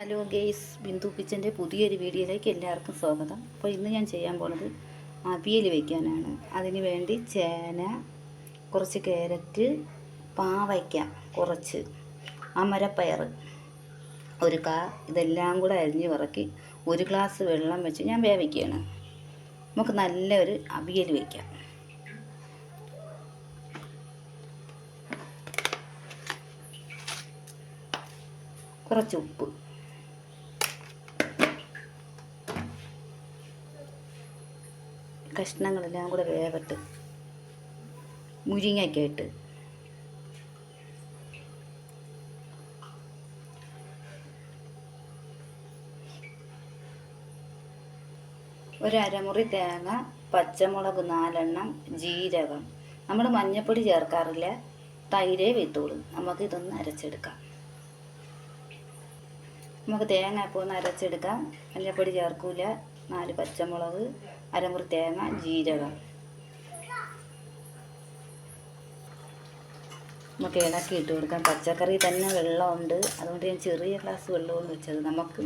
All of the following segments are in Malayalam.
ഹലോ ഗെയ്സ് ബിന്ദു കിച്ചന്റെ പുതിയൊരു വീഡിയോയിലേക്ക് എല്ലാവർക്കും സ്വാഗതം. അപ്പോൾ ഇന്ന് ഞാൻ ചെയ്യാൻ പോണത് അവിയൽ വയ്ക്കാനാണ് അതിന് വേണ്ടി ചേന കുറച്ച് ക്യാരറ്റ് പാവയ്ക്ക കുറച്ച് അമരപ്പയർ ഒരു കാ ഇതെല്ലാം കൂടെ അരിഞ്ഞ് ഇറക്കി ഒരു ഗ്ലാസ് വെള്ളം വെച്ച് ഞാൻ വേവിക്കുകയാണ്. നമുക്ക് നല്ലൊരു അവിയൽ വയ്ക്കാം കുറച്ച് ഉപ്പ്. കഷ്ണങ്ങളെല്ലാം കൂടെ വേവട്ട് മുരിങ്ങയ്ക്ക ഇട്ട് ഒരു അരമുറി തേങ്ങ പച്ചമുളക് നാലെണ്ണം ജീരകം. നമ്മൾ മഞ്ഞൾപ്പൊടി ചേർക്കാറില്ല. തൈരേ വിത്തോളും നമുക്ക് ഇതൊന്ന് അരച്ചെടുക്കാം. നമുക്ക് തേങ്ങ ഒന്ന് അരച്ചെടുക്കാം. മഞ്ഞപ്പൊടി ചേർക്കൂല. നാല് പച്ചമുളക് അരമുറി തേങ്ങ ജീരകം. നമുക്ക് ഇളക്കി ഇട്ട് കൊടുക്കാം. പച്ചക്കറി തന്നെ വെള്ളമുണ്ട്. അതുകൊണ്ട് ഞാൻ ചെറിയ ഗ്ലാസ് വെള്ളമാണ് വെച്ചത്. നമുക്ക്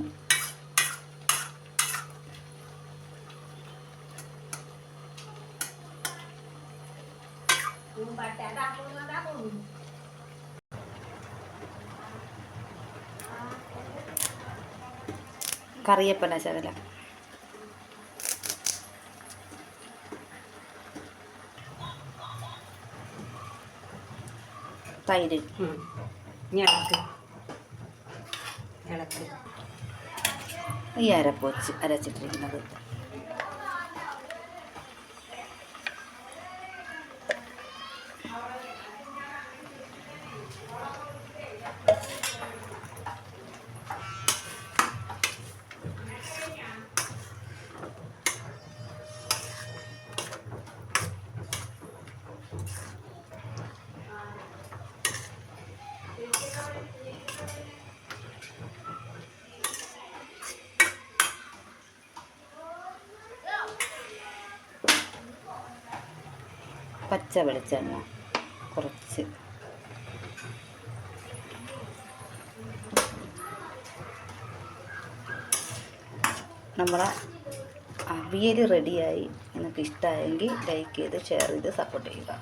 കറിയപ്പല ചതല. തൈര്. ഇളക്ക് ഇളക്ക്. ഈ അരപ്പ് വെച്ച് അരച്ചിട്ടിരിക്കുന്നത്. പച്ച വെളിച്ചെണ്ണ. കുറച്ച്. നമ്മളെ അവിയൽ റെഡിയായി നിങ്ങൾക്ക് ഇഷ്ടമായെങ്കിൽ ലൈക്ക് ചെയ്ത് ഷെയർ ചെയ്ത് സപ്പോർട്ട് ചെയ്യുക.